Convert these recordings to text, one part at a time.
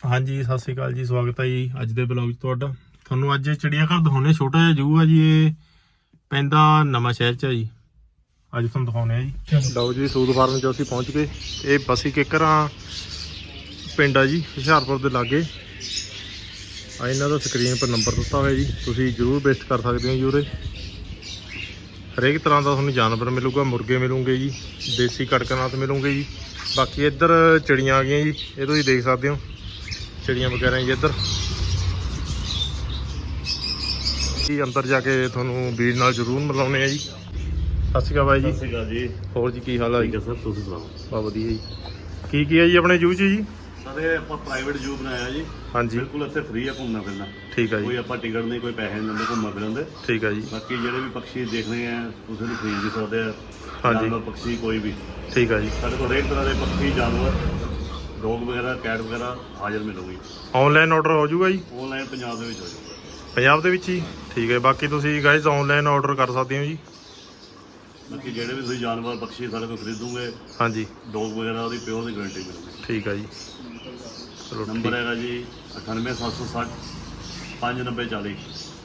ਹਾਂਜੀ ਸਤਿ ਸ਼੍ਰੀ ਅਕਾਲ ਜੀ ਸਵਾਗਤ ਹੈ ਜੀ ਅੱਜ ਦੇ ਬਲੌਗ 'ਚ ਤੁਹਾਡਾ। ਤੁਹਾਨੂੰ ਅੱਜ ਚਿੜੀਆ ਘਰ ਦਿਖਾਉਣੇ ਛੋਟਾ ਜਿਹਾ ਜੂ ਆ ਜੀ ਇਹ ਪੈਂਦਾ ਨਵਾਂ ਸ਼ਹਿਰ 'ਚ ਆ ਜੀ। ਅੱਜ ਤੁਹਾਨੂੰ ਦਿਖਾਉਣੇ ਆ ਜੀ। ਲਓ ਜੀ ਸੂਦ ਫਾਰਮ 'ਚ ਅਸੀਂ ਪਹੁੰਚ ਗਏ। ਇਹ ਬਸੀ ਕਿਕਰਾਂ ਪਿੰਡ ਆ ਜੀ ਹੁਸ਼ਿਆਰਪੁਰ ਦੇ ਲਾਗੇ। ਆ ਇਹਨਾਂ ਦਾ ਸਕਰੀਨ 'ਪਰ ਨੰਬਰ ਦਿੱਤਾ ਹੋਇਆ ਜੀ ਤੁਸੀਂ ਜਰੂਰ ਵਿਜ਼ਿਟ ਕਰ ਸਕਦੇ ਹੋ ਜੀ ਉਰੇ। ਹਰੇਕ ਤਰ੍ਹਾਂ ਦਾ ਤੁਹਾਨੂੰ ਜਾਨਵਰ ਮਿਲੂਗਾ ਮੁਰਗੇ ਮਿਲੂਗੇ ਜੀ ਦੇਸੀ ਕੜਕਨਾਥ ਮਿਲੂਗੇ ਜੀ। ਬਾਕੀ ਇੱਧਰ ਚਿੜੀਆਂ ਆ ਗਈਆਂ ਜੀ ਇਹ ਤੁਸੀਂ ਦੇਖ ਸਕਦੇ ਹੋ। ਚਿੜੀਆਂ ਵਗੈਰਾ ਜੀ ਇੱਧਰ। ਜੀ ਅੰਦਰ ਜਾ ਕੇ ਤੁਹਾਨੂੰ ਵੀਰ ਨਾਲ ਜ਼ਰੂਰ ਮਿਲਾਉਣੇ ਆ ਜੀ। ਸਤਿ ਸ਼੍ਰੀ ਅਕਾਲ ਬਾਈ ਜੀ। ਸਤਿ ਸ਼੍ਰੀ ਅਕਾਲ ਜੀ। ਹੋਰ ਜੀ ਕੀ ਹਾਲ ਆ ਜੀ? ਸਰ ਤੁਸੀਂ ਸੁਣਾਓ? ਬਹੁਤ ਵਧੀਆ ਜੀ। ਕੀ ਕੀ ਹੈ ਜੀ ਆਪਣੇ ਜੂ 'ਚ ਜੀ? ਸਾਰੇ ਆਪਾਂ ਪ੍ਰਾਈਵੇਟ ਜੂ ਬਣਾਇਆ ਜੀ। ਹਾਂਜੀ। ਬਿਲਕੁਲ ਇੱਥੇ ਫ੍ਰੀ ਆ ਘੁੰਮਣਾ ਫਿਰਨਾ। ਠੀਕ ਆ ਕੋਈ ਜੀ ਆਪਾਂ ਟਿਕਟ ਨਹੀਂ ਕੋਈ ਪੈਸੇ ਨਹੀਂ ਲੈਂਦੇ ਘੁੰਮਣ ਫਿਰਨ ਦੇ। ਠੀਕ ਆ ਜੀ। ਬਾਕੀ ਜਿਹੜੇ ਵੀ ਪੰਛੀ ਦੇਖਣੇ ਆ ਤੁਸੀਂ ਵੀ ਖਰੀਦ ਵੀ ਸਕਦੇ ਆ। ਹਾਂਜੀ। ਜਾਨਵਰ ਪੰਛੀ ਕੋਈ ਵੀ। ਠੀਕ ਆ ਜੀ। ਸਾਡੇ ਕੋਲ ਹਰੇਕ ਤਰ੍ਹਾਂ ਦੇ ਪੰਛੀ ਜਾਨਵਰ। ਡੌਗ ਵਗੈਰਾ ਕੈਟ ਵਗੈਰਾ ਹਾਜ਼ਰ ਮਿਲੂਗੀ ਆਨਲਾਈਨ ਆਰਡਰ ਹੋ ਜਾਊਗਾ ਜੀ? ਆਨਲਾਈਨ ਪੰਜਾਬ ਦੇ ਵਿੱਚ ਹੋ ਜਾਊਗਾ। ਪੰਜਾਬ ਦੇ ਵਿੱਚ ਹੀ ਠੀਕ ਹੈ ਬਾਕੀ ਤੁਸੀਂ ਗਾਇਜ਼ ਆਨਲਾਈਨ ਆਰਡਰ ਕਰ ਸਕਦੇ ਹੋ ਜੀ। ਬਾਕੀ ਜਿਹੜੇ ਵੀ ਤੁਸੀਂ ਜਾਨਵਰ ਪੰਛੀ ਸਾਡੇ ਕੋਲ ਖਰੀਦੋਗੇ ਹਾਂਜੀ। ਡੌਗ ਵਗੈਰਾ ਉਹਦੀ ਪਿਓਰ ਦੀ ਗਾਰੰਟੀ ਮਿਲੂਗੀ। ਠੀਕ ਆ ਜੀ। ਚਲੋ ਨੰਬਰ ਹੈਗਾ ਜੀ 98760 5940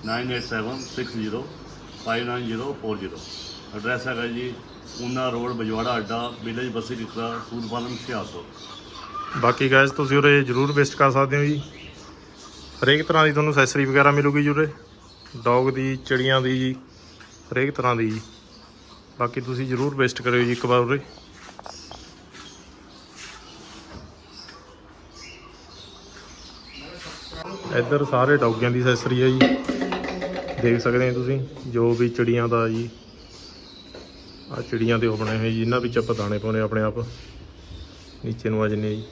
9876059040 ਐਡਰੈਸ ਹੈਗਾ ਜੀ ਊਨਾ ਰੋਡ ਬਜਵਾੜਾ ਅੱਡਾ ਵਿਲੇਜ ਬਸੀ ਕਿਕਰਾ ਸੂਦ ਪਾਲਮ ਹੁਸ਼ਿਆਰਪੁਰ। ਬਾਕੀ ਗਾਇਜ਼ ਤੁਸੀਂ ਉਰੇ ਜਰੂਰ ਵਿਜ਼ਿਟ ਕਰ ਸਕਦੇ ਹੋ ਜੀ। ਹਰੇਕ ਤਰ੍ਹਾਂ ਦੀ ਤੁਹਾਨੂੰ ਅਸੈਸਰੀ ਵਗੈਰਾ ਮਿਲੂਗੀ ਜੀ ਉਰੇ। ਡੌਗ ਦੀ, ਚਿੜੀਆਂ ਦੀ ਜੀ, ਹਰੇਕ ਤਰ੍ਹਾਂ ਦੀ ਜੀ। ਬਾਕੀ ਤੁਸੀਂ ਜਰੂਰ ਵਿਜ਼ਿਟ ਕਰਿਓ ਜੀ ਇੱਕ ਵਾਰ ਉਰੇ। ਇੱਧਰ ਸਾਰੇ ਡੌਗਿਆਂ ਦੀ ਅਸੈਸਰੀ ਹੈ ਜੀ। ਦੇਖ ਸਕਦੇ ਹੋ ਤੁਸੀਂ, ਜੋ ਵੀ ਚਿੜੀਆਂ ਦਾ ਜੀ। ਆ ਚਿੜੀਆਂ ਦੇ ਉਹ ਬਣੇ ਹੋਏ ਜੀ ਇਹਨਾਂ ਵਿੱਚ ਆਪਾਂ ਦਾਣੇ ਪਾਉਣੇ ਆਪਣੇ ਆਪ। ਨੀਚੇ ਨੂੰ ਆ ਜੰਨੇ ਜੀ।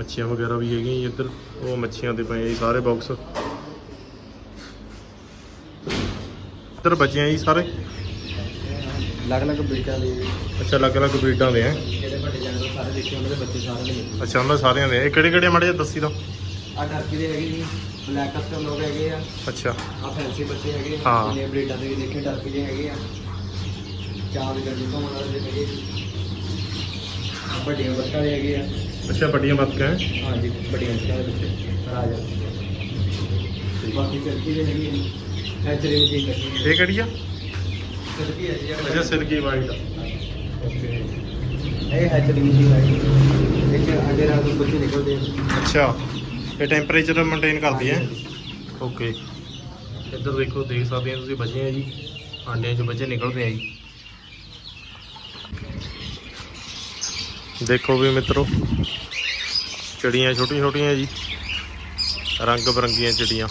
ਮੱਛੀਆਂ ਵਗੈਰਾ ਵੀ ਹੈਗੀਆਂ ਜੀ ਇੱਧਰ। ਉਹ ਮੱਛੀਆਂ ਦੇ ਪਏ ਆ ਜੀ ਸਾਰੇ ਬਾਕਸ ਇੱਧਰ ਬੱਚੇ ਆ ਜੀ ਸਾਰੇ। ਅਲੱਗ-ਅਲੱਗ ਬਰੀਡਾਂ ਦੇ। ਅੱਛਾ ਅਲੱਗ-ਅਲੱਗ ਬਰੀਡਾਂ ਦੇ ਆ। ਜਿਹੜੇ ਵੱਡੇ ਜਾਨਵਰ ਸਾਰੇ ਦੇਖੇ ਉਹਨਾਂ ਦੇ ਬੱਚੇ ਸਾਰੇ ਨੇ ਅੱਛਾ ਉਹਨਾਂ ਸਾਰਿਆਂ ਦੇ। ਇਹ ਕਿਹੜੇ ਕਿਹੜੇ ਮੜੇ ਦੱਸੀ ਦੋ ਆ ਟਰਕੀ ਦੇ ਹੈਗੇ ਜੀ ਬਲੈਕ ਕਸਟਮ ਲੋਕ ਹੈਗੇ ਆ। ਅੱਛਾ। ਆ ਫੈਂਸੀ ਬੱਚੇ ਹੈਗੇ ਆ ਹਾਂ। ਜਿੰਨੇ ਬਰੀਡਾਂ ਦੇ ਵੀ ਦੇਖੇ ਟਰਕੀ ਦੇ ਹੈਗੇ ਆ। ਚਾਰ ਗੱਡੀ ਤੋਂ ਵਾਲੇ ਦੇ ਹੈਗੇ ਜੀ ਆਹ ਵੱਡੀਆਂ ਬੱਕਾ ਦੇ ਹੈਗੇ ਆ। ਅੱਛਾ ਵੱਡੀਆਂ ਬੱਤਕਾਂ ਹੈ। ਹਾਂਜੀ ਵੱਡੀਆਂ ਬੱਕਾ ਦੇ ਬੱਚੇ ਰਾਜਾ। ਬਾਕੀ ਟਰਕੀ ਦੇ ਹੈਗੇ ਆ ਹੈਚਰੀ ਮਸ਼ੀਨ ਕੱਢੀ ਇਹ ਕਿਹੜੀ ਆ? ਟਰਕੀ ਹੈ ਜੀ ਅੱਛਾ ਸਿਰਕੀ ਵਾਈਟ ਓਕੇ। ਇਹ ਹੈਚਰੀ ਮਸ਼ੀਨ ਹੈ ਇੱਕ ਅੰਡੇ ਨਾਲ ਤੋਂ ਬੱਚੇ ਨਿਕਲਦੇ ਆ। ਅੱਛਾ ਇਹ ਟੈਂਪਰੇਚਰ ਮੇਨਟੇਨ ਕਰਦੀ ਹੈ। ਓਕੇ। ਇੱਧਰ ਦੇਖੋ ਦੇਖ ਸਕਦੇ ਹੋ ਤੁਸੀਂ ਬੱਚੇ ਆ ਜੀ। ਆਂਡਿਆਂ 'ਚ ਬੱਚੇ ਨਿਕਲਦੇ ਆ ਜੀ। ਦੇਖੋ ਵੀ ਮਿੱਤਰੋ ਚਿੜੀਆਂ ਛੋਟੀਆਂ ਛੋਟੀਆਂ ਜੀ। ਰੰਗ ਬਰੰਗੀਆਂ ਚਿੜੀਆਂ।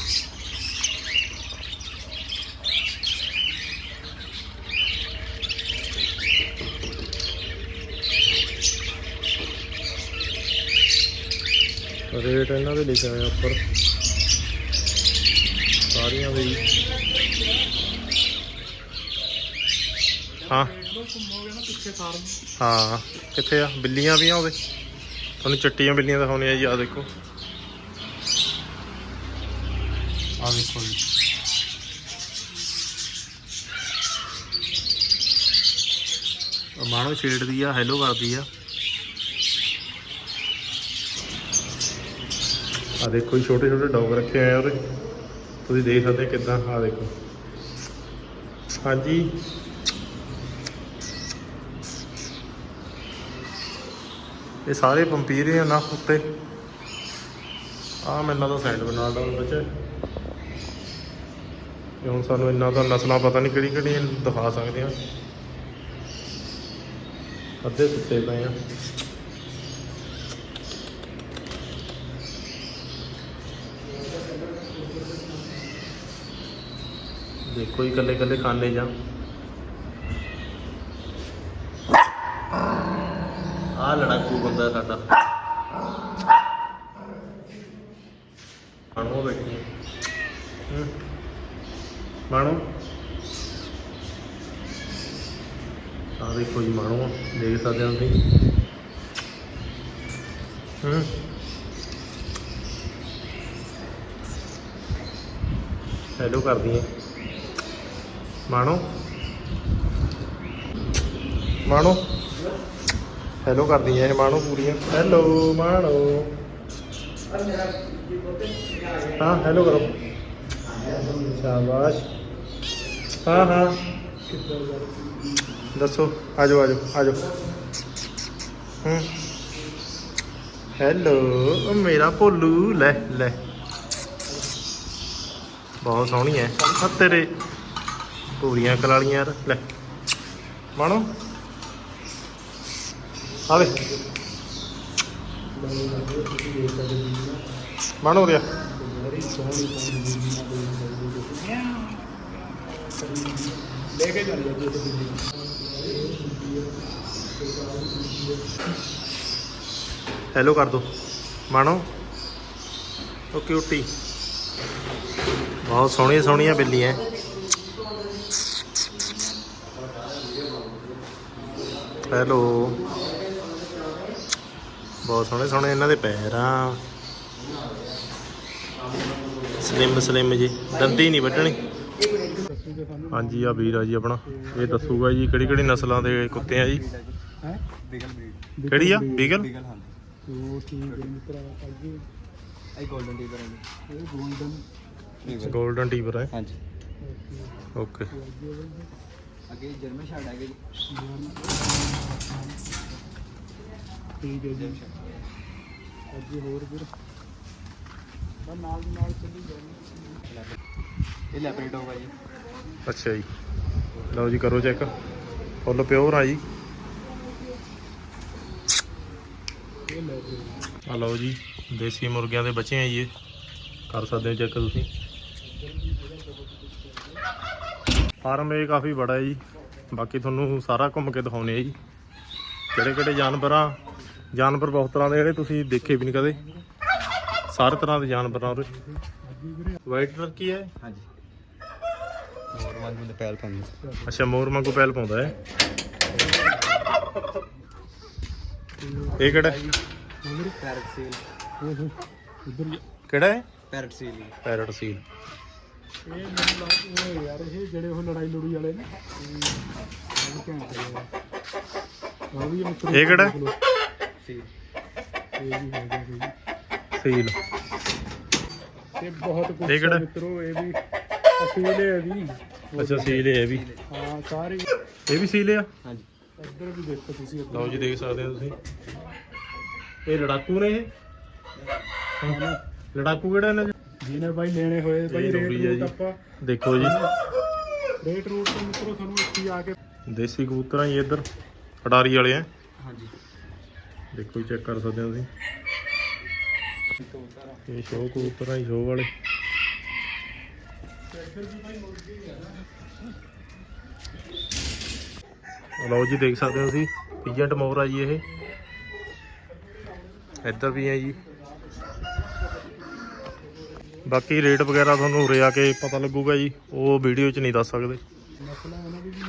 ਰੇਟ ਇਹਨਾਂ ਦੇ ਲਿਖਿਆ ਹੋਇਆ ਉੱਪਰ। ਸਾਰੀਆਂ ਦੇ ਜੀ ਹਾਂ ਹਾਂ ਕਿੱਥੇ ਆ? ਬਿੱਲੀਆਂ ਵੀ ਆ ਉਹਦੇ। ਤੁਹਾਨੂੰ ਚਿੱਟੀਆਂ ਬਿੱਲੀਆਂ ਦਿਖਾਉਣੀਆਂ ਜੀ ਆ ਦੇਖੋ। ਆ ਦੇਖੋ ਜੀ। ਮਾਣੋ ਛੇੜਦੀ ਆ ਹੈਲੋ ਕਰਦੀ ਆ। ਆ ਦੇਖੋ ਜੀ ਛੋਟੇ ਛੋਟੇ ਡੌਗ ਰੱਖੇ ਆਏ ਆ ਉਹਦੇ। ਤੁਸੀਂ ਦੇਖ ਸਕਦੇ ਕਿਦਾਂ ਆ ਦੇਖੋ। ਹਾਂਜੀ। ਇਹ ਸਾਰੇ ਪੰਪੀਰੇ ਆ ਨਾ ਉੱਤੇ। ਆ ਮੈਨੂੰ ਲੱਗਦਾ ਸੈਂਡ ਬਣਾ ਦਾ ਬੱਚੇ ਇਹ ਹੁਣ ਸਾਨੂੰ ਇੰਨਾ ਤਾਂ ਨਸਲਾਂ ਪਤਾ ਨਹੀਂ ਕਿਹੜੀ ਕਿਹੜੀ ਦਿਖਾ ਸਕਦੇ ਆ। ਅੱਧੇ ਸੁੱਤੇ ਪਏ ਆ। ਦੇਖੋ ਹੀ ਇਕੱਲੇ ਇਕੱਲੇ ਖਾਣੇ ਜਾਂ ਆ ਲੜਾਕੂ ਬੰਦਾ ਸਾਡਾ। ਮਾਣੋ ਬੈਠੀ ਹੂੰ। ਮਾਣੋ। ਆ ਦੇਖੋ ਜੀ, ਮਾਣੋ, ਦੇਖ ਸਕਦੇ ਹੋ ਤੁਸੀਂ। ਹੂੰ। ਹੈਲੋ ਕਰਦੀ ਹੈ। ਮਾਣੋ। ਮਾਣੋ। ਹੈਲੋ ਕਰਦੀ ਐ ਇਹ ਮਾਣੋ ਪੂਰੀਆਂ। ਹੈਲੋ ਮਾਣੋ। ਹਾਂ ਹੈਲੋ ਕਰੋ। ਸ਼ਾਬਾਸ਼। ਹਾਂ ਹਾਂ। ਦੱਸੋ, ਆਜੋ ਆਜੋ ਆਜੋ। ਹੂੰ। ਹੈਲੋ ਉਹ ਮੇਰਾ ਭੋਲੂ, ਲੈ ਲੈ। ਬਹੁਤ ਸੋਹਣੀ ਐ। ਆ ਤੇਰੇ। ਪੂਰੀਆਂ ਕਲਾਲੀਆਂ ਯਾਰ, ਲੈ। ਮਾਣੋ। ਆਵੇ। ਮਾਣੋ ਰਿਆ ਲੈ ਕੇ ਚੱਲ ਜਾ ਹੈਲੋ ਕਰ ਦੋ। ਮਾਣੋ। ਉਹ ਕਿਊਟੀ। ਬਹੁਤ ਸੋਹਣੀਆਂ ਸੋਹਣੀਆਂ ਬਿੱਲੀਆਂ। ਹੈਲੋ ਬਹੁਤ ਸੋਹਣੇ ਸੋਹਣੇ ਇਹਨਾਂ ਦੇ ਪੈਰ ਆ। ਸਲਿਮ ਸਲਿਮ ਜੀ। ਦੰਦੀ ਨਹੀਂ ਵੱਢਣੇ। ਹਾਂਜੀ ਆ ਵੀਰ ਆ ਜੀ ਆਪਣਾ। ਇਹ ਦੱਸੂਗਾ ਜੀ ਕਿਹੜੀ ਕਿਹੜੀ ਨਸਲਾਂ ਦੇ ਕੁੱਤੇ ਆ ਜੀ। ਕਿਹੜੀ ਆ? ਬੀਗਲ? ਗੋਲਡਨ ਟੀਬਰ ਹੈ। ਹਾਂਜੀ। ਓਕੇ। ਅੱਗੇ ਜਰਮਨ ਸ਼ਾਟ ਆ ਗਈ ਠੀਕ ਹੈ ਜੀ। ਅੱਗੇ ਹੋਰ ਫਿਰ ਬਸ ਨਾਲ ਦੀ ਨਾਲ ਚੱਲੀ ਜਾਣੀ। ਇਹ ਲੈਬਰੇਟੋ ਭਾਈ ਅੱਛਾ ਜੀ। ਲਓ ਜੀ ਕਰੋ ਚੈੱਕ ਫੁੱਲ ਪਿਓਰ ਆ ਜੀ। ਆ ਲਓ ਜੀ ਦੇਸੀ ਮੁਰਗਿਆਂ ਦੇ ਬੱਚੇ ਆ ਜੀ ਇਹ। ਕਰ ਸਕਦੇ ਹੋ ਚੈੱਕ ਤੁਸੀਂ। ਫਾਰਮ ਇਹ ਕਾਫੀ ਬੜਾ ਹੈ ਜੀ। ਬਾਕੀ ਤੁਹਾਨੂੰ ਸਾਰਾ ਘੁੰਮ ਕੇ ਦਿਖਾਉਨੇ ਆ ਜੀ। ਕਿਹੜੇ ਕਿਹੜੇ ਜਾਨਵਰ ਆ ਜਾਨਵਰ ਬਹੁਤ ਤਰ੍ਹਾਂ ਦੇ ਜਿਹੜੇ ਤੁਸੀਂ ਦੇਖੇ ਵੀ ਨਹੀਂ ਕਦੇ। ਸਾਰੇ ਤਰ੍ਹਾਂ ਦੇ ਜਾਨਵਰ ਆ ਉਰੇ। ਵਾਈਟ ਕਲਰ ਕੀ ਹੈ? ਹਾਂਜੀ। ਹੋਰ ਵਾਂਗੂ ਦੇ ਪੈਲ ਪਾਉਂਦੇ ਅੱਛਾ ਮੋਰ ਵਾਂਗੂ ਪੈਲ ਪਾਉਂਦਾ ਹੈ। ਇਹ ਕਿਹੜਾ ਹੈ? ਪੈਰਟ ਸੀਲ ਉਧਰ ਕਿਹੜਾ ਹੈ? ਪੈਰਟ ਸੀਲ ਪੈਰਟ ਸੀਲ ਇਹ ਮੈਨੂੰ ਲੱਗ ਉਹ ਯਾਰ ਇਹ ਜਿਹੜੇ ਉਹ ਲੜਾਈ ਲੜੀ ਵਾਲੇ ਨੇ ਇਹ ਕਿਹੜਾ? ਸੀਲ ਇਹ ਵੀ ਹੈਗਾ ਜੀ ਸੀਲ ਇਹ ਬਹੁਤ ਕੁਝ ਇਹ ਕਿਹੜਾ? ਮਿੱਤਰੋ ਇਹ ਵੀ ਅਸੀਲ ਹੈ ਵੀ। ਅੱਛਾ ਸੀਲ ਇਹ ਵੀ। ਹਾਂ ਸਾਰੇ ਇਹ ਵੀ ਸੀਲ ਆ? ਹਾਂਜੀ। ਇੱਧਰ ਵੀ ਦੇਖੋ ਤੁਸੀਂ ਲਓ ਜੀ ਦੇਖ ਸਕਦੇ ਹੋ ਤੁਸੀਂ। ਇਹ ਲੜਾਕੂ ਨੇ ਇਹ? ਹਾਂ। ਲੜਾਕੂ ਕਿਹੜਾ ਇਹਨਾਂ 'ਚ? ਜਿਹਨੇ ਬਾਈ ਲੈਣੇ ਹੋਏ ਬਾਈ ਇਹ ਰੇਟ ਰੂਬੀ ਹੈ ਰੂਟ ਜੀ। ਆਪਾਂ। ਦੇਖੋ ਜੀ। ਰੇਟ ਰੂਟ ਤੋਂ ਮਿੱਤਰੋ ਤੁਹਾਨੂੰ ਇੱਥੇ ਹੀ ਆ ਕੇ ਦੇਸੀ ਕਬੂਤਰਾਂ ਹੀ ਇੱਧਰ। ਅਡਾਰੀ ਵਾਲੇ ਆ। ਹਾਂਜੀ। ਦੇਖੋ ਚੈੱਕ ਕਰ ਸਕਦੇ ਹੋ ਤੁਸੀਂ। ਇਹ ਸ਼ੋਅ ਕਬੂਤਰਾਂ ਹੀ ਸ਼ੋਅ ਵਾਲੇ। ਲਓ ਜੀ ਦੇਖ ਸਕਦੇ ਹੋ ਤੁਸੀਂ ਪੀਜੈਂਟ ਮੋਰ ਆ ਜੀ ਇਹ। ਇੱਧਰ ਵੀ ਹੈ ਜੀ। ਬਾਕੀ ਰੇਟ ਵਗੈਰਾ ਤੁਹਾਨੂੰ ਉਰੇ ਆ ਕੇ ਪਤਾ ਲੱਗੂਗਾ ਜੀ ਉਹ ਵੀਡੀਓ 'ਚ ਨਹੀਂ ਦੱਸ ਸਕਦੇ। ਨਸਲਾਂ ਇਹਨਾਂ ਦੀ ਵੀ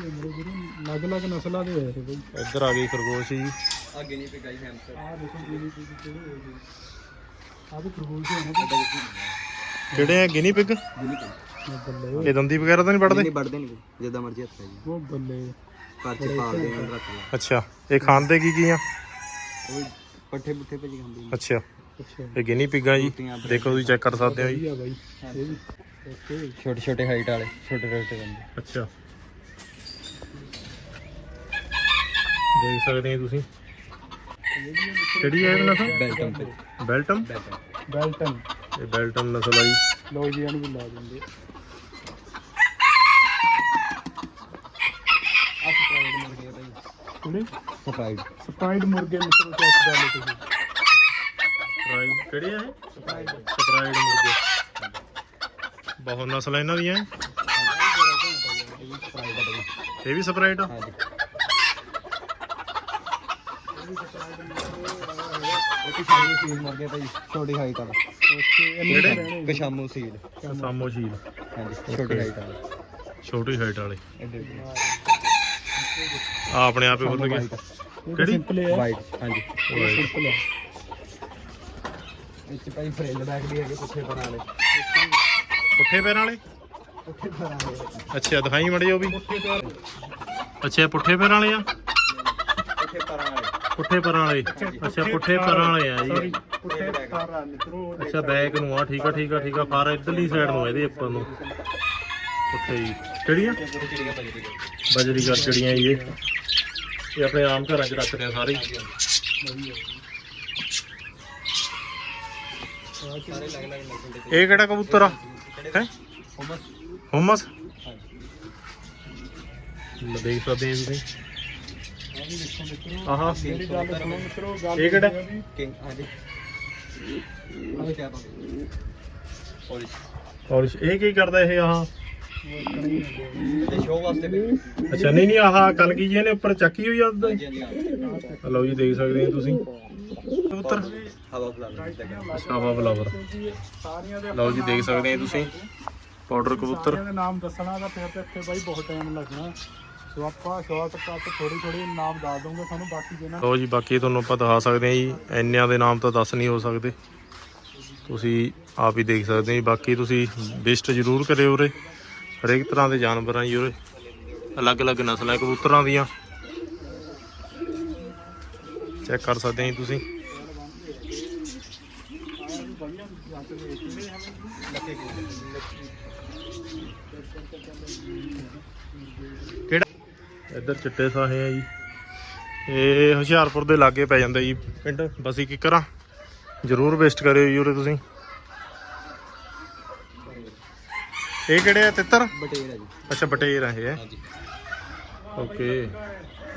ਅਲੱਗ-ਅਲੱਗ ਨਸਲਾਂ ਦੇ ਹੋਏ ਬਈ। ਇੱਧਰ ਆ ਗਈ ਖਰਗੋਸ਼ ਜੀ। ਅੱਗੇ ਨਹੀਂ ਪਿਕਾਈ ਹੈਮਸਟਰ ਆ ਦੇਖੋ ਜੀ ਜੀ ਕਿਹੜੇ ਆ ਵੀ ਖਰਗੋਸ਼ ਹੈ ਨਾ। ਕਿਹੜੇ ਆ ਗਿਨੀ ਪਿਗ? ਬੱਲੇ ਇਹ ਦੰਦੀ ਵਗੈਰਾ ਤਾਂ ਨਹੀਂ ਵੜਦੇ ਨਹੀਂ ਵੱਢਦੇ ਨਹੀਂ ਜਿੱਦਾਂ ਮਰਜ਼ੀ ਹੱਥ ਜੀ ਉਹ ਬੱਲੇ। ਘਰ ਚ ਪਾਲਦੇ ਨੇ ਰੱਖ ਲਿਆ ਅੱਛਾ ਇਹ ਖਾਂਦੇ ਕੀ ਕੀ ਆ? ਉਹ ਪੱਠੇ ਪੁੱਠੇ ਭੇਜ ਖਾਂਦੇ ਨੇ। ਅੱਛਾ। ਅੱਛਾ। ਇਹ ਗਿਨੀ ਪਿਗਾਂ ਜੀ। ਦੇਖੋ ਤੁਸੀਂ ਚੈੱਕ ਕਰ ਸਕਦੇ ਹੋ ਜੀ। ਛੋਟੇ ਛੋਟੇ ਹਾਈਟ ਵਾਲੇ ਛੋਟੇ ਛੋਟੇ ਬੰਦੇ। ਅੱਛਾ। ਦੇਖ ਸਕਦੇ ਹੋ ਤੁਸੀਂ। ਕਿਹੜੀ ਹੈ ਇਹ ਨਸਲ ਬੈਲਟਮ ਤੇ। ਬੈਲਟਮ ਬੈਲਟਨ। ਇਹ ਬੈਲਟਮ ਨਸਲ ਆ ਜੀ। ਲੋ ਜੀ ਇਹਨੂੰ ਵੀ ਲਾ ਦਿੰਦੇ। ਆ ਸਪਰਾਈਡ ਮੁਰਗੇ ਆ ਭਾਈ। ਕਿਹੜੇ? ਸਪਰਾਈਡ ਸਪਰਾਈਡ ਮੁਰਗੇ ਮਿੱਤਰੋ ਚੈੱਕ ਕਰ ਲਓ ਤੁਸੀਂ। ਫਰਾਈ ਕਿਹੜੇ ਆ ਇਹ? ਸਪਰਾਈਡ ਮੁਰਗੇ। ਬਹੁਤ ਨਸਲ ਇਹਨਾਂ ਦੀਆਂ। ਇਹ ਵੀ ਸਪਰਾਈਡ ਆ? ਹਾਂਜੀ। ਇਹ ਕਿਸ਼ਾਮੂ ਸੀਲ। ਮੁਰਗੇ ਭਾਈ ਛੋਟੀ ਹਾਈਟ ਵਾਲਾ ਕਿਹੜੇ ਕਿਸ਼ਾਮੂ ਸੀਲ। ਸਾਮੋ ਸ਼ੀਲ ਹਾਂਜੀ ਛੋਟੀ ਹਾਈਟ ਵਾਲਾ। ਛੋਟੀ ਹਾਈਟ ਵਾਲੇ। ਐਡੇ ਆ ਆਪਣੇ ਆਪੇ ਖੁੱਲ ਗਏ। ਕਿਹੜੀ? ਸਿੰਪਲ ਹੈ ਵਾਈਟ ਹਾਂਜੀ। ਸਿੰਪਲ ਹੈ ਇੱਥੇ ਭਾਈ ਫਰੇਲ ਬੈਗ ਵੀ ਹੈਗੇ ਪੁੱਠੇ ਪਰ ਵਾਲੇ। ਪੁੱਠੇ ਪੈਰਾਂ ਵਾਲੇ? ਪੁੱਠੇ ਪਰ ਵਾਲੇ। ਅੱਛਾ ਦਿਖਾਈ ਮੜੇ ਉਹ ਵੀ। ਅੱਛਾ ਇਹ ਪੁੱਠੇ ਪੈਰਾਂ ਵਾਲੇ ਆ? ਪੁੱਠੇ ਪਰ ਵਾਲੇ। ਪੁੱਠੇ ਪਰਾਂ ਵਾਲੇ। ਅੱਛਾ ਪੁੱਠੇ ਪਰਾਂ ਵਾਲੇ ਆ ਜੀ। ਪੁੱਠੇ ਮਿੱਤਰੋ ਅੱਛਾ ਬੈਕ ਨੂੰ ਆ ਠੀਕ ਆ ਠੀਕ ਆ ਠੀਕ ਆ ਫਾਰ ਇਧਰਲੀ ਸਾਈਡ ਨੂੰ ਇਹਦੇ ਉੱਪਰ ਨੂੰ। ਪੁੱਠੇ ਜੀ। ਕਿਹੜੀਆਂ ਬਜਰੀ ਕਰ ਚਿੜੀਆਂ ਜੀ ਇਹ। ਇਹ ਆਪਣੇ ਆਮ ਘਰਾਂ 'ਚ ਰੱਖਦੇ ਆ ਸਾਰੇ। ਇਹ ਕਿਹੜਾ ਕਬੂਤਰ ਆ? ਹੈ? ਹੁਮਸ ਲੈ ਦੇਖ ਸਕਦੇ ਆ ਤੁਸੀਂ। ਆਹਾ ਗੱਲ ਸੁਣੋ ਮਿੱਤਰੋ ਗੱਲ ਇਹ ਕਿਹੜਾ? ਕਿੰਗ ਹਾਂਜੀ ਆਹ ਕਿਆ ਔਰ ਇਹ ਕੀ ਕਰਦਾ ਇਹ ਆਹ? ਤੇ ਸ਼ੋਅ ਵਾਸਤੇ ਵੀ ਅੱਛਾ ਨਹੀਂ ਨਹੀਂ ਆਹ ਕਲਗੀ ਜੀ ਨੇ ਉੱਪਰ ਚੱਕੀ ਹੋਈ ਆ ਉਦੋਂ ਹਾਂਜੀ ਹਾਂਜੀ ਲਓ ਜੀ ਦੇਖ ਸਕਦੇ ਹੋ ਤੁਸੀਂ। ਕਬੂਤਰ ਹਵਾ ਫਲਾਣਾ ਸਾਰੀਆਂ ਦੇ ਲਓ ਜੀ ਦੇਖ ਸਕਦੇ ਹੋ ਤੁਸੀਂ। ਪਾਊਡਰ ਕਬੂਤਰ। ਸਾਰਿਆਂ ਦੇ ਨਾਮ ਦੱਸਣਾ ਤਾਂ ਫਿਰ ਤੇ ਇੱਥੇ ਬਾਈ ਬਹੁਤ ਟਾਈਮ ਲੱਗਣਾ। ਸੋ ਆਪਾਂ ਸ਼ਾਰਟ ਥੋੜੀ ਥੋੜੀ ਨਾਮ ਦੱਸ ਦੂੰਗੇ ਤੁਹਾਨੂੰ, ਬਾਕੀ ਜਿਹਨਾਂ ਲਓ ਜੀ, ਬਾਕੀ ਤੁਹਾਨੂੰ ਆਪਾਂ ਦਿਖਾ ਸਕਦੇ ਹਾਂ ਜੀ। ਇੰਨਿਆਂ ਦੇ ਨਾਮ ਤਾਂ ਦੱਸ ਨਹੀਂ ਹੋ ਸਕਦੇ। ਤੁਸੀਂ ਆਪ ਹੀ ਦੇਖ ਸਕਦੇ ਹੋ ਜੀ। ਬਾਕੀ ਤੁਸੀਂ ਵਿਸਟ ਜ਼ਰੂਰ ਕਰਿਓ ਉਰੇ। ਹਰੇਕ ਤਰ੍ਹਾਂ ਦੇ ਜਾਨਵਰ ਜੀ ਉਰੇ। ਅਲੱਗ-ਅਲੱਗ ਨਸਲਾਂ, ਕਬੂਤਰਾਂ ਦੀਆਂ। ਚੈੱਕ ਕਰ ਸਕਦੇ ਹੋ ਜੀ ਤੁਸੀਂ। ਕਿਹੜਾ ਇੱਧਰ ਚਿੱਟੇ ਸਾਹੇ ਆ ਜੀ। ਇਹ ਹੁਸ਼ਿਆਰਪੁਰ ਦੇ ਲਾਗੇ ਪੈ ਜਾਂਦਾ ਜੀ ਪਿੰਡ। ਬਸੀ ਕਿਕਰਾਂ ਜਰੂਰ ਵਿਜ਼ਿਟ ਕਰਿਓ ਜੀ ਉਰੇ ਤੁਸੀਂ। ਇਹ ਕਿਹੜੇ ਆ? ਤਿੱਤਰ? ਬਟੇਰ ਹੈ ਜੀ। ਅੱਛਾ ਬਟੇਰ ਆ ਇਹ। ਹੈ ਹਾਂਜੀ। ਓਕੇ।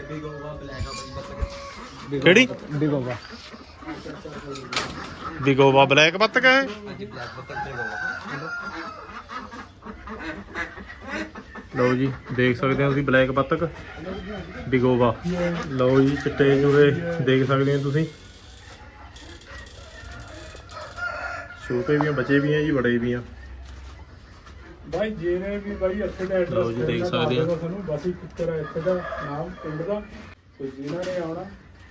ਬਿਗੋਵਾ ਬਲੈਕ ਆ ਬਾਈ ਕਿਹੜੀ? ਬਿਗੋਵਾ ਬਿਗੋਵਾ ਬਲੈਕ ਬੱਤਕ ਹੈ ਹਾਂਜੀ ਬਲੈਕ ਬੱਤਕ ਬਿਗੋਵਾ ਲਓ ਜੀ ਦੇਖ ਸਕਦੇ ਹੋ ਤੁਸੀਂ ਬਲੈਕ ਬੱਤਕ ਬਿਗੋਵਾ। ਲਓ ਜੀ ਚਿੱਟੇ ਜੂਰੇ ਦੇਖ ਸਕਦੇ ਹੋ ਤੁਸੀਂ। ਛੋਟੇ ਵੀ ਆ ਬੱਚੇ ਵੀ ਆ ਜੀ ਬੜੇ ਵੀ ਆ। ਬਾਈ ਜਿਹਨੇ ਵੀ ਬਾਈ ਇੱਥੇ ਦਾ ਲਓ ਜੀ, ਦੇਖ ਸਕਦੇ ਆ। ਤੁਹਾਨੂੰ ਬਾਕੀ ਕਿੱਥੇ ਦਾ ਇੱਥੇ ਦਾ ਨਾਮ ਪਿੰਡ ਦਾ। ਤੇ ਜਿਨ੍ਹਾਂ ਨੇ ਆਉਣਾ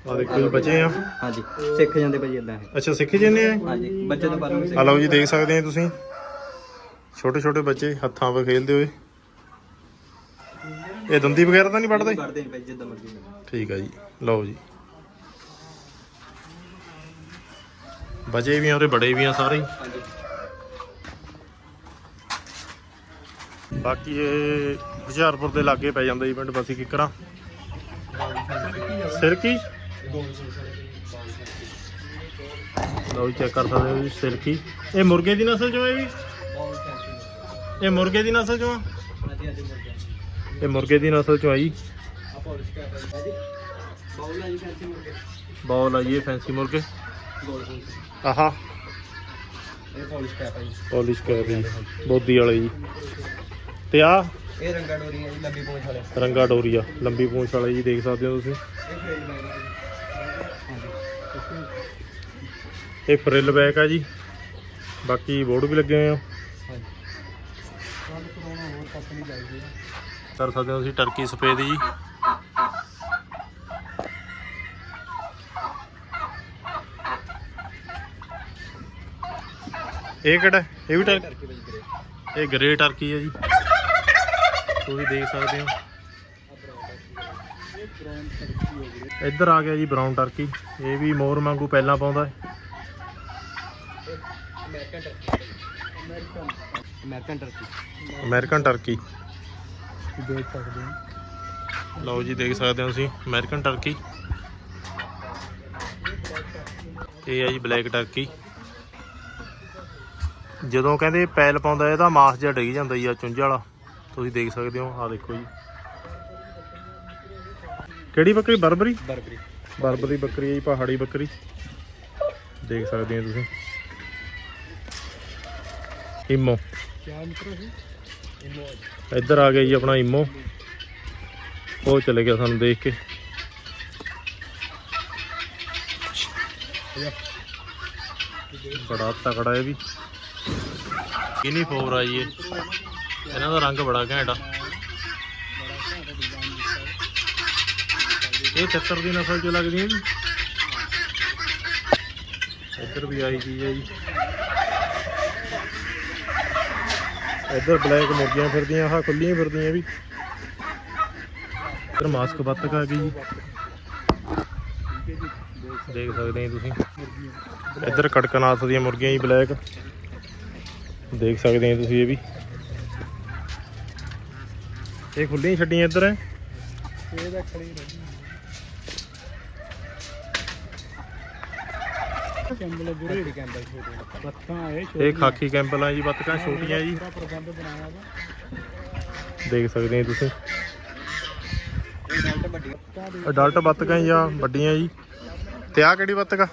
ਆ ਦੇਖੋ ਜੀ ਬੱਚੇ ਆ। ਹਾਂਜੀ ਸਿੱਖ ਜਾਂਦੇ ਭਾਜੀ ਇਦਾਂ ਹੈ ਅੱਛਾ ਸਿੱਖ ਜੰਨੇ ਆ ਹਾਂਜੀ ਬੱਚੇ ਤੋਂ ਬਾਅਦ ਨੂੰ ਆ ਲਓ ਜੀ ਦੇਖ ਸਕਦੇ ਆ ਤੁਸੀਂ। ਛੋਟੇ ਛੋਟੇ ਬੱਚੇ ਹੱਥਾਂ 'ਤੇ ਖੇਲਦੇ ਹੋਏ। ਇਹ ਦੰਦੀ ਵਗੈਰਾ ਤਾਂ ਨਹੀਂ ਵੱਢਦੇ? ਕਰਦੇ ਨਹੀਂ ਭਾਈ ਜਿੱਦਾਂ ਮਰਜ਼ੀ ਠੀਕ ਆ ਜੀ ਲਓ ਜੀ। ਬਚੇ ਵੀ ਆ ਉਹਦੇ ਬੜੇ ਵੀ ਆ ਸਾਰੇ। ਹੀ। ਹਾਂਜੀ। ਬਾਕੀ ਇਹ ਹੁਸ਼ਿਆਰਪੁਰ ਦੇ ਲਾਗੇ ਪੈ ਜਾਂਦਾ ਜੀ ਪਿੰਡ ਬਸੀ ਕਿਕਰਾਂ ਸਿਰਕੀ? ਲਓ ਜੀ ਚੈੱਕ ਕਰ ਸਕਦੇ ਹੋ ਜੀ ਸਿਰਕੀ। ਇਹ ਮੁਰਗੇ ਦੀ ਨਸਲ ਚੋਂ ਹੈ ਵੀ? ਇਹ ਮੁਰਗੇ ਦੀ ਨਸਲ ਚੋਂ ਆ? ਹਾਂਜੀ ਹਾਂਜੀ ਮੁਰਗੇ ਇਹ ਮੁਰਗੇ ਦੀ ਨਸਲ ਚੋਂ ਆਈ। ਜੀ ਆ ਫੈਂਸੀ ਮੁਰਗੇ। ਬੌਲ ਆ ਜੀ ਫੈਂਸੀ ਮੁਰਗੇ ਆਹਾ। ਇਹ ਪੌਲਿਸ਼ ਕਰ ਭਾਜੀ ਪੋਲਿਸ਼ ਕਰ ਜੀ ਬੋਦੀ ਵਾਲੇ ਜੀ। ਤੇ ਆ ਇਹ ਰੰਗਾ ਡੋਰੀ ਹੈ ਜੀ ਲੰਬੀ ਪੂੰਛ ਵਾਲੇ ਰੰਗਾ ਡੋਰੀਆ, ਲੰਬੀ ਪੂੰਛ ਵਾਲੇ ਜੀ, ਦੇਖ ਸਕਦੇ ਹੋ ਤੁਸੀਂ। ਇਹ ਫ੍ਰੇਜ ਇਹ ਫਰਿੱਲ ਬੈਕ ਆ ਜੀ। ਬਾਕੀ ਬੋਰਡ ਵੀ ਲੱਗੇ ਹੋਏ ਆ। ਕਰ ਸਕਦੇ ਹੋ ਤੁਸੀਂ ਟਰਕੀ ਸਫੇਦ ਜੀ। ਇਹ ਕਿਹੜਾ? ਇਹ ਵੀ ਟਰਕੀ ਇਹ ਗ੍ਰੇ ਟਰਕੀ ਹੈ ਜੀ। ਤੁਸੀਂ ਦੇਖ ਸਕਦੇ ਹੋ। ਇੱਧਰ ਆ ਗਿਆ ਜੀ ਬਰਾਊਨ ਟਰਕੀ ਇਹ ਵੀ ਮੋਰ ਵਾਂਗੂ ਪਹਿਲਾਂ ਪਾਉਂਦਾ ਹੈ। American turkey American turkey turkey ਦੇਖ ਸਕਦੇ ਹੋ। ਲਓ ਜੀ ਦੇਖ ਸਕਦੇ ਹੋ ਤੁਸੀਂ ਅਮਰੀਕਨ ਟਰਕੀ ਇਹ ਆ ਜੀ ਬਲੈਕ ਟਰਕੀ ਜਦੋਂ ਕਹਿੰਦੇ ਪੈਲ ਪਾਉਂਦਾ ਇਹਦਾ ਮਾਸ ਜਿਹਾ ਡਿੱਗ ਜਾਂਦਾ ਜੀ ਆ ਚੁੰਝ ਵਾਲਾ। ਤੁਸੀਂ ਦੇਖ ਸਕਦੇ ਹੋ ਆ ਦੇਖੋ ਜੀ। ਕਿਹੜੀ ਬੱਕਰੀ? ਬਰਬਰੀ? ਬਰਬਰੀ। ਬਰਬਰੀ ਬੱਕਰੀ ਹੈ ਜੀ ਪਹਾੜੀ ਬੱਕਰੀ। ਦੇਖ ਸਕਦੇ ਹੋ ਤੁਸੀਂ। ਇਮੋ ਕਿਆ ਮਿੱਤਰੋ ਇਮੋ ਇੱਧਰ ਆ ਗਿਆ ਜੀ ਆਪਣਾ ਇਮੋ। ਉਹ ਚਲੇ ਗਿਆ ਸਾਨੂੰ ਦੇਖ ਕੇ। ਬੜਾ ਤਕੜਾ ਇਹ ਵੀ। ਕਿਨੀ ਫੋਰ ਆ ਜੀ ਇਹ। ਇਹਨਾਂ ਦਾ ਰੰਗ ਬੜਾ ਘੈਂਟ ਆ। ਇਹ 73 ਦੀ ਨਸਲ ਚ ਲੱਗਦੀ ਹੈ ਜੀ। ਇੱਧਰ ਵੀ ਆਈ ਚੀਜ਼ ਹੈ ਜੀ। ਇੱਧਰ ਬਲੈਕ ਮੁਰਗੀਆਂ ਫਿਰਦੀਆਂ, ਆਹ ਖੁੱਲੀਆਂ ਫਿਰਦੀਆਂ ਵੀ। ਇੱਧਰ ਮਾਸਕ ਬੱਤਕ ਆ ਗਈ ਜੀ। ਦੇਖ ਸਕਦੇ ਹੋ ਤੁਸੀਂ। ਇੱਧਰ ਕੜਕਨਾਥ ਦੀਆਂ ਮੁਰਗੀਆਂ ਜੀ ਬਲੈਕ। ਦੇਖ ਸਕਦੇ ਹੋ ਤੁਸੀਂ ਇਹ ਵੀ। ਇਹ ਖੁੱਲੀਆਂ ਛੱਡੀਆਂ ਇੱਧਰ। ਇਹ ਦਾ ਖੜੀ ਰਹੀ ਕੈਂਬਲ ਬੁਰੇ ਢੀ ਛੋਟੇ ਬੱਤਾਂ ਇਹ ਇਹ ਖਾਕੀ ਕੈਂਪਲਾਂ ਜੀ, ਬੱਤਕਾਂ ਛੋਟੀਆਂ ਜੀ। ਪ੍ਰਬੰਧ ਬਣਾਇਆ ਦੇਖ ਸਕਦੇ ਹੋ ਤੁਸੀਂ। ਅਡਲਟ ਬੱਤਕਾਂ ਜੀ ਵੱਡੀਆਂ ਜੀ। ਤੇ ਆ ਕਿਹੜੀ ਬੱਤਕ ਆ?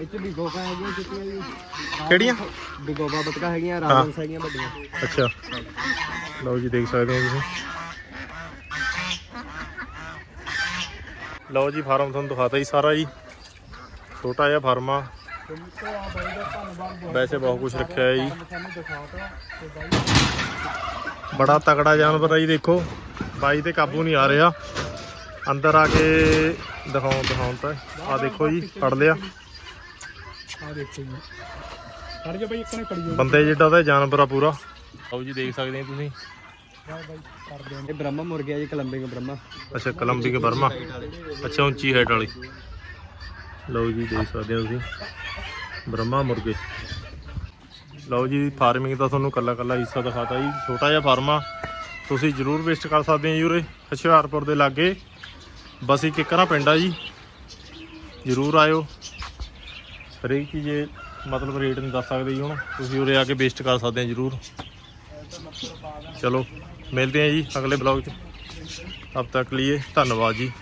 ਇਹ ਚ ਬਿਗੋਬਾ ਹੈਗੀਆਂ ਜਿੱਤੀਆਂ ਜੀ ਕਿਹੜੀਆਂ? ਬਿਗੋਬਾ ਬਤਕਾ ਹੈਗੀਆਂ ਰਾਜੰਸ ਹੈਗੀਆਂ ਵੱਡੀਆਂ ਅੱਛਾ। ਲਓ ਜੀ, ਦੇਖ ਸਕਦੇ ਹੋ ਤੁਸੀਂ। ਲਓ ਜੀ, ਫਾਰਮ ਤੁਹਾਨੂੰ ਦਿਖਾਤਾ ਜੀ ਸਾਰਾ ਜੀ। ਛੋਟਾ ਜਿਹਾ ਫਾਰਮ ਆ। ਤੇ ਵੈਸੇ ਬਹੁਤ ਕੁਝ ਰੱਖਿਆ ਹੈ ਜੀ। ਤੇ ਬੜਾ ਤਕੜਾ ਜਾਨਵਰ ਆ ਜੀ ਦੇਖੋ। ਬਾਈ ਤੇ ਕਾਬੂ ਨਹੀਂ ਆ ਰਿਹਾ। ਅੰਦਰ ਆ ਕੇ ਦਿਖਾਉਣ ਦਿਖਾਉਣ ਤਾਂ। ਆ ਦੇਖੋ ਜੀ ਫੜ ਲਿਆ। ਆ ਦੇਖੋ ਜੀ ਕਰ ਜਾ ਬਾਈ ਇੱਕ ਨੇ ਕੜੀ ਬੰਦੇ ਜਿੱਡਾ ਦਾ ਜਾਨਵਰ ਆ ਪੂਰਾ। ਲਓ ਜੀ ਦੇਖ ਸਕਦੇ ਹੋ ਤੁਸੀਂ। ਇਹ ਬ੍ਰਹਮਾ ਮੁਰਗਿਆ ਜੀ ਕਲੰਬਿੰਗ ਬ੍ਰਹਮਾ। ਅੱਛਾ ਕਲੰਬਿੰਗ ਬਰਮਾ ਅੱਛਾ ਉੱਚੀ ਹਾਈਟ ਵਾਲੀ। ਲਓ ਜੀ, ਦੇਖ ਸਕਦੇ ਹੋ ਤੁਸੀਂ। ਬ੍ਰਹਮਾ ਮੁਰਗੇ। ਲਓ ਜੀ ਫਾਰਮਿੰਗ ਦਾ ਤੁਹਾਨੂੰ ਕੱਲਾ ਕੱਲਾ ਹਿੱਸਾ ਦਿਖਾਤਾ ਜੀ। ਛੋਟਾ ਜਿਹਾ ਫਾਰਮ ਆ। ਤੁਸੀਂ ਜ਼ਰੂਰ ਵਿਜ਼ਿਟ ਕਰ ਸਕਦੇ ਹੋ ਜੀ ਉਰੇ, ਹੁਸ਼ਿਆਰਪੁਰ ਦੇ ਲਾਗੇ। ਬਸੀ ਕਿੱਕਰਾਂ ਪਿੰਡ ਆ ਜੀ। ਜ਼ਰੂਰ ਆਇਓ। ਹਰੇਕ ਚੀਜ਼ ਮਤਲਬ ਰੇਟ ਨਹੀਂ ਦੱਸ ਸਕਦੇ ਜੀ ਹੁਣ। ਤੁਸੀਂ ਉਰੇ ਆ ਕੇ ਵਿਜ਼ਿਟ ਕਰ ਸਕਦੇ ਹੋ ਜ਼ਰੂਰ। ਚਲੋ, ਮਿਲਦੇ ਹਾਂ ਜੀ ਅਗਲੇ ਬਲੌਗ 'ਚ। ਤਬ ਤੱਕ ਲਈ ਧੰਨਵਾਦ ਜੀ।